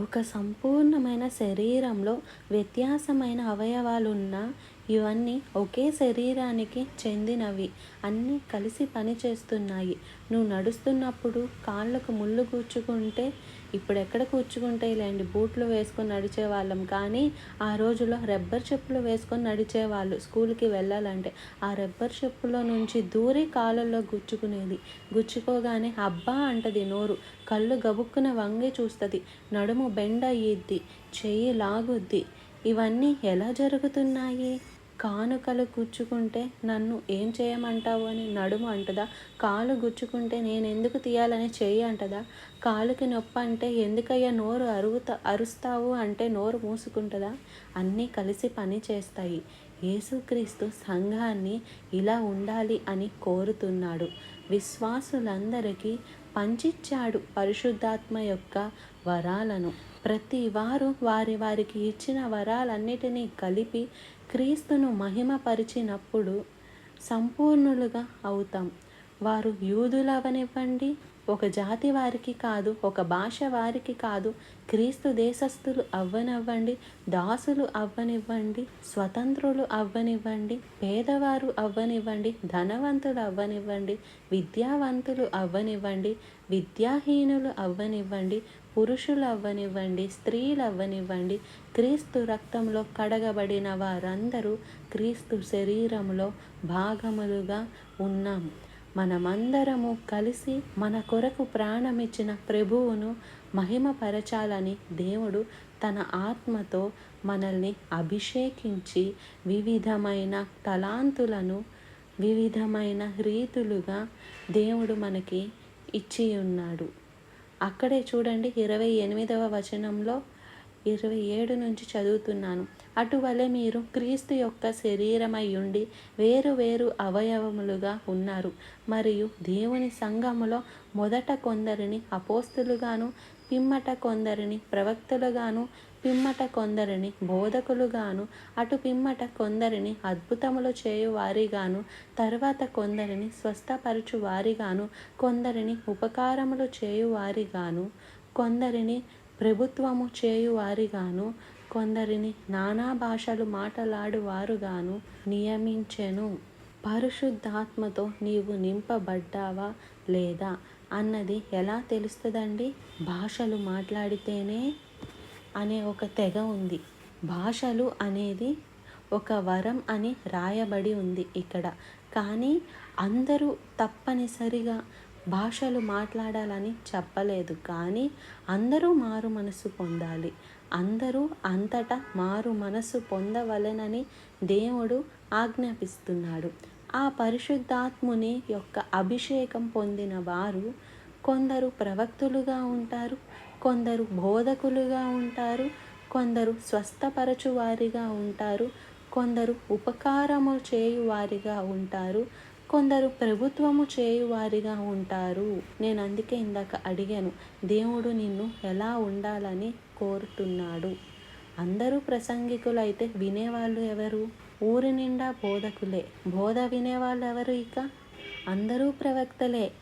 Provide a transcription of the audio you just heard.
ఒక సంపూర్ణమైన శరీరంలో వ్యత్యాసమైన అవయవాలున్న ఇవన్నీ ఒకే శరీరానికి చెందినవి. అన్నీ కలిసి పనిచేస్తున్నాయి నువ్వు నడుస్తున్నప్పుడు కాళ్ళకు ముళ్ళు కూర్చుకుంటే ఇప్పుడు ఎక్కడ కూర్చుకుంటాయిలేండి బూట్లు వేసుకొని నడిచే వాళ్ళం కానీ ఆ రోజుల్లో రబ్బర్ చెప్పులు వేసుకొని నడిచేవాళ్ళు స్కూల్కి వెళ్ళాలంటే. ఆ రబ్బర్ చెప్పులో నుంచి దూరి కాళ్ళల్లో గుచ్చుకునేది. గుచ్చుకోగానే అబ్బా అంటది నోరు. కళ్ళు గబుక్కున వంగి చూస్తుంది. నడుము బెండ్ అయ్యిద్ది చెయ్యి లాగుద్ది. ఇవన్నీ ఎలా జరుగుతున్నాయి? కానుకలు గుచ్చుకుంటే నన్ను ఏం చేయమంటావు అని నడుము అంటదా? కాలు గుచ్చుకుంటే నేను ఎందుకు తీయాలని చెయ్యి అంటదా? కాలుకి నొప్పి అంటే ఎందుకయ్యా నోరు అరుగుతా అరుస్తావు అంటే నోరు మూసుకుంటుందా? అన్నీ కలిసి పని చేస్తాయి. యేసుక్రీస్తు సంఘాన్ని ఇలా ఉండాలి అని కోరుతున్నాడు. విశ్వాసులందరికీ పంచిచ్చాడు పరిశుద్ధాత్మ యొక్క వరాలను. ప్రతి వారు వారి వారికి ఇచ్చిన వరాలన్నిటినీ కలిపి క్రీస్తును మహిమపరిచినప్పుడు సంపూర్ణులుగా అవుతాం. వారు యూదులవనివ్వండి ఒక జాతి వారికి కాదు ఒక భాష వారికి కాదు క్రీస్తు దేశస్థులు అవ్వనివ్వండి దాసులు అవ్వనివ్వండి స్వతంత్రులు అవ్వనివ్వండి పేదవారు అవ్వనివ్వండి ధనవంతులు అవ్వనివ్వండి విద్యావంతులు అవ్వనివ్వండి విద్యాహీనులు అవ్వనివ్వండి పురుషులు అవ్వనివ్వండి స్త్రీలు అవ్వనివ్వండి క్రీస్తు రక్తంలో కడగబడిన వారందరూ క్రీస్తు శరీరంలో భాగములుగా ఉన్నాము మనమందరము కలిసి మన కొరకు ప్రాణమిచ్చిన ప్రభువును మహిమపరచాలని దేవుడు తన ఆత్మతో మనల్ని అభిషేకించి వివిధమైన తలాంతులను వివిధమైన రీతులుగా దేవుడు మనకి ఇచ్చి ఉన్నాడు అక్కడే చూడండి ఇరవై ఎనిమిదవ వచనంలో ఇరవై ఏడు నుంచి చదువుతున్నాను. అటువలే మీరు క్రీస్తు యొక్క శరీరమై ఉండి వేరు వేరు అవయవములుగా ఉన్నారు. మరియు దేవుని సంఘములో మొదట కొందరిని అపోస్తులుగాను పిమ్మట కొందరిని ప్రవక్తలుగాను పిమ్మట కొందరిని బోధకులుగాను అటు పిమ్మట కొందరిని అద్భుతములు చేయువారిగాను తర్వాత కొందరిని స్వస్థపరచు వారిగాను కొందరిని ఉపకారములు చేయువారిగాను కొందరిని ప్రభుత్వము చేయువారిగాను కొందరిని నానా భాషలు మాట్లాడువారుగాను నియమించెను. పరిశుద్ధాత్మతో నీవు నింపబడ్డావా లేదా అన్నది ఎలా తెలుస్తుందండి? భాషలు మాట్లాడితేనే అనే ఒక తెగ ఉంది. భాషలు అనేది ఒక వరం అని రాయబడి ఉంది ఇక్కడ. కానీ అందరూ తప్పనిసరిగా భాషలు మాట్లాడాలని చెప్పలేదు. కానీ అందరూ మారు మనసు పొందాలి. అందరూ అంతటా మారు మనసు పొందవలెనని దేవుడు ఆజ్ఞాపిస్తున్నాడు. ఆ పరిశుద్ధాత్ముని యొక్క అభిషేకం పొందిన వారు కొందరు ప్రవక్తులుగా ఉంటారు కొందరు బోధకులుగా ఉంటారు కొందరు స్వస్థపరచువారిగా ఉంటారు కొందరు ఉపకారము చేయువారిగా ఉంటారు కొందరు ప్రభుత్వము చేయువారిగా ఉంటారు. నేను అందుకే ఇందాక అడిగాను దేవుడు నిన్ను ఎలా ఉండాలని కోరుతున్నాడు? అందరూ ప్రసంగికులైతే అయితే వినేవాళ్ళు ఎవరు? ఊరి నిండా బోధకులే. బోధ వినేవాళ్ళు ఎవరు ఇక? అందరూ ప్రవక్తలే.